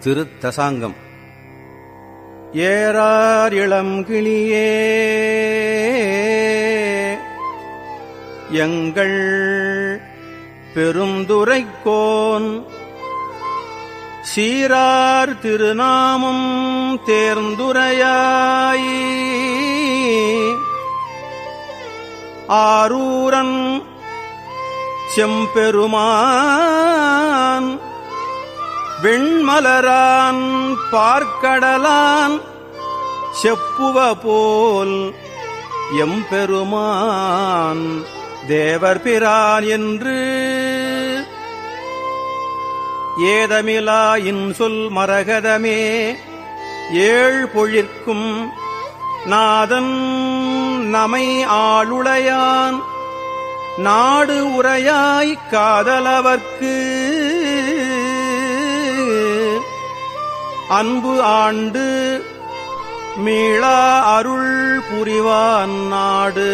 திருத்தசாங்கம். ஏறார் இளம் கிளியே எங்கள் பெருந்துரைக்கோன் சீரார் திருநாமம் தேர்ந்துரையாய். ஆரூரன் செம்பெருமான் வெண்மலரான் பார்க்கடலான் செப்புவ போல் எம்பெருமான் தேவர் பிரான் என்று ஏதமிலா இன்சொல் மரகதமே. ஏழ் பொழிற்கும் நாதன் நமை ஆளுடையான். நாடு உரையாய்க் காதலவர்க்கு அன்பு ஆண்டு மீளா அருள் புரிவான் நாடு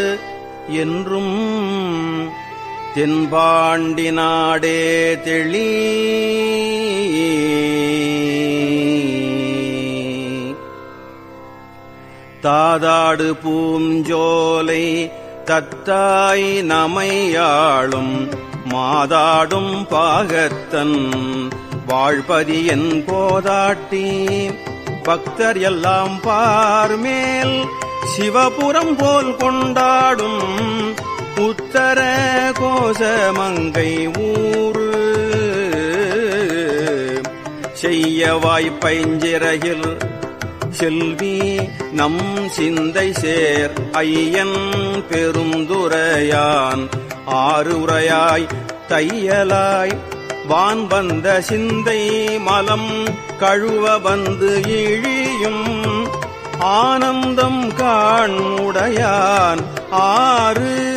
என்றும் தென்பாண்டி நாடே தெளி. தாதாடு பூஞ்சோலை தத்தாய் நமையாளும் மாதாடும் பாகத்தன் வாழ்பதி என் போதாட்டி. பக்தர் எல்லாம் பார்மேல் சிவபுரம் போல் கொண்டாடும் உத்தர கோசமங்கை ஊரு. செய்ய வாய்ப்பைஞ்சிறகில் செல்வி நம் சிந்தை சேர் ஐயன் பெருந்துரையான். ஆறு உரையாய் தையலாய் வான் வந்த சிந்தை மலம் கழுவ வந்து இழியும். ஆனந்தம் காண்முடையான் ஆறு.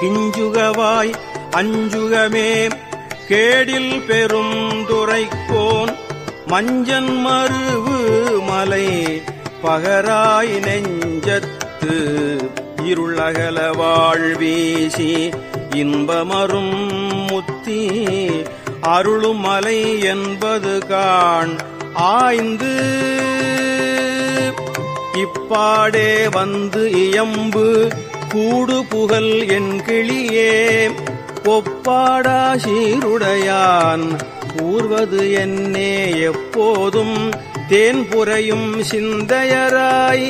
கிஞ்சுகவாய் அஞ்சுகமே கேடில் பெரும் துரைக்கோன். மஞ்சன் மருவு மலை பகராய் நெஞ்சத்து இருளகல வாழ்வீசி. இன்பமரும் முத்தி அருளுமலை என்பது காண் ஆய்ந்து இப்பாடே வந்து இயம்பு கூடு புகழ் என் கிளியே. ஒப்பாடா சீருடையான் கூர்வது என்னே எப்போதும் தேன் புரையும் சிந்தையராய்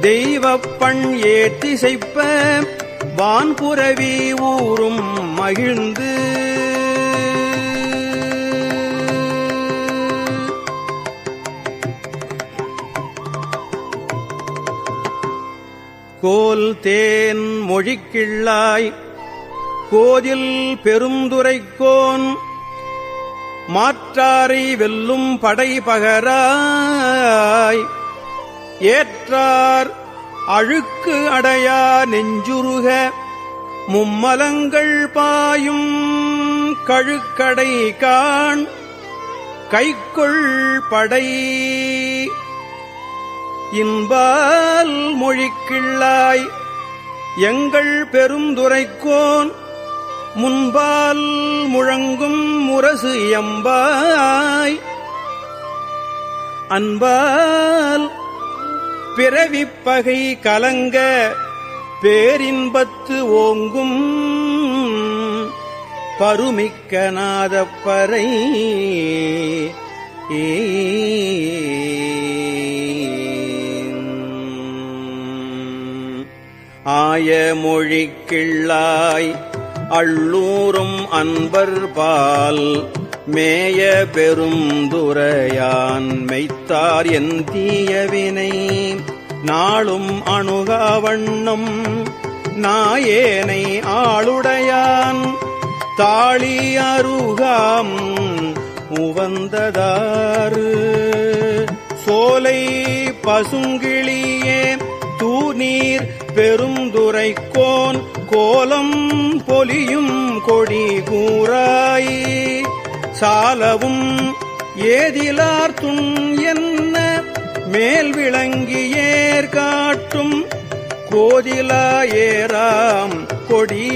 தெய்வப்பண் ஏத்திசைப்ப வான்புரவி ஊரும் மகிழ்ந்து. கோல் தேன் மொழிக்கிள்ளாய் கோதில் பெருந்துரைக்கோன் மாற்றாரை வெல்லும் படை பகராய் ஏற்றார் அழுக்கு அடையா நெஞ்சுருக. மும்மலங்கள் பாயும் கழுக்கடை காண். கைக்குள் படை. இன்பால் மொழிக்கிள்ளாய். எங்கள் பெருந்துரைக்கோன் முன்பால் முழங்கும் முரசு எம்பாய். அன்பால் பிறவிப்பகை கலங்க பேரின்பத்து ஓங்கும் பருமிக்க நாதப்பறை ஆய மொழிக்கிள்ளாய் அள்ளூரும் அன்பர் பால் மேய பெரும் துரையான் மெய்த்தார் என் தீயவினை. நாளும் அணுகாவண்ணம் நாயேனை ஆளுடையான். தாளி அருகாம் உவந்ததாறு. சோலை பசுங்கிளியே தூநீர் பெருந்துரைக்கோன். கோலம் பொலியும் கொடி கூறாய் சாலவும் ஏதிலார் துண் என்ன மேல் விளங்கியேர் காட்டும் கோதிலா ஏராம் கொடி